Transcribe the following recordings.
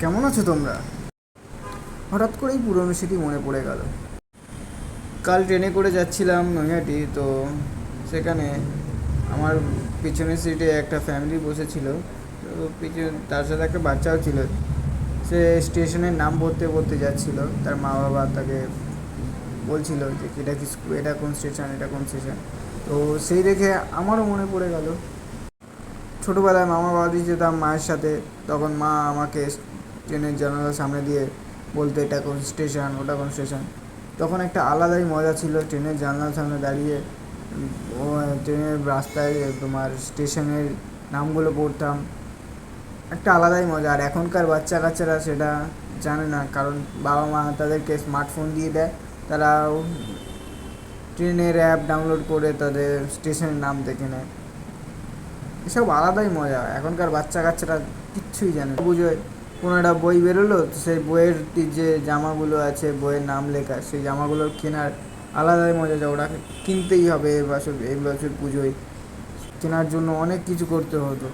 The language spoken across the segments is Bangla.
কেমন আছো তোমরা? হঠাৎ করেই পুরনো স্মৃতি মনে পড়ে গেল। কাল ট্রেনে করে যাচ্ছিলাম নৈহাটি, তো সেখানে আমার পিছনের সিটে একটা ফ্যামিলি বসেছিল। তো পিছনে তার সাথে একটা বাচ্চাও ছিল। সে স্টেশনের নাম বলতে বলতে যাচ্ছিল। তার মা বাবা তাকে বলছিল যে, এটা কি এটা কোন স্টেশন এটা কোন স্টেশন তো সেই দেখে আমারও মনে পড়ে গেল। ছোটোবেলায় মামা বাড়ি যেতাম মায়ের সাথে, তখন মা আমাকে ট্রেনের জানালার সামনে দিয়ে বলতো এটা কোন স্টেশন, ওটা কোন স্টেশন। তখন একটা আলাদাই মজা ছিল, ট্রেনের জানলার সামনে দাঁড়িয়ে ট্রেনের রাস্তায় তোমার স্টেশনের নামগুলো পড়তাম। একটা আলাদাই মজা, আর এখনকার বাচ্চা কাচ্চারা সেটা জানে না, কারণ বাবা মা তাদেরকে স্মার্টফোন দিয়ে দেয়। তারা ট্রেনের অ্যাপ ডাউনলোড করে তাদের স্টেশনের নাম দেখে নেয়। এসব আলাদাই মজা, এখনকার বাচ্চা কাচ্চারা কিচ্ছুই জানে না। কোনো একটা বই বেরোলো, তো সেই বইয়ের যে জামাগুলো আছে, বইয়ের নাম লেখা, সেই জামাগুলোর কেনার আলাদাই মজা যা ওরা কিনতেই হবে এই বছর এই বছর পুজোয়। কেনার জন্য অনেক কিছু করতে হতো।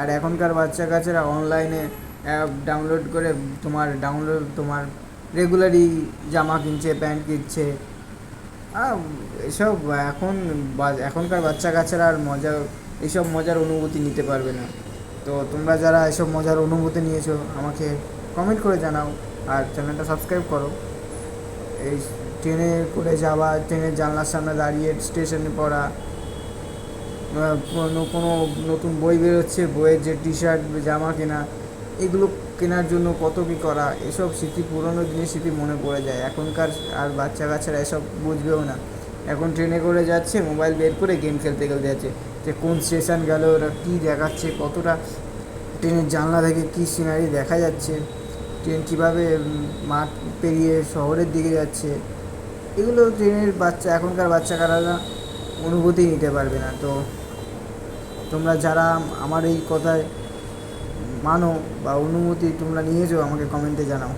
আর এখনকার বাচ্চা কাচ্চারা অনলাইনে অ্যাপ ডাউনলোড করে তোমার ডাউনলোড, তোমার রেগুলারই জামা কিনছে, প্যান্ট কিনছে। এসব এখন এখনকার বাচ্চা কাচ্চারা আর মজা এইসব মজার অনুভূতি নিতে পারবে না। তো তোমরা যারা এসব মজার অনুভূতি নিয়েছো, আমাকে কমেন্ট করে জানাও আর চ্যানেলটা সাবস্ক্রাইব করো। এই ট্রেনে করে যাওয়া, ট্রেনের জানলার সামনে দাঁড়িয়ে স্টেশনে পড়া, কোনো নতুন বই বেরোচ্ছে, বইয়ের যে টি শার্ট জামা কেনা, এগুলো কেনার জন্য কত কী করা, এসব স্মৃতি পুরনো দিনের স্মৃতি মনে পড়ে যায়। এখনকার আর বাচ্চা কাচ্চারা এসব বুঝবেও না। এখন ট্রেনে করে যাচ্ছে, মোবাইল বের করে গেম খেলতে খেলতে যাচ্ছে। যে কোন স্টেশন গেল, ওরা কী দেখাচ্ছে, কতটা ট্রেনের জানলা থেকে কী সিনারি দেখা যাচ্ছে, ট্রেন কীভাবে মাঠ পেরিয়ে শহরের দিকে যাচ্ছে, এগুলো ট্রেনের বাচ্চা, এখনকার বাচ্চা কারা অনুভূতি নিতে পারবে না। তো তোমরা যারা আমার এই কথায় মানো বা অনুমতি তোমরা নিয়েছো, আমাকে কমেন্টে জানাও।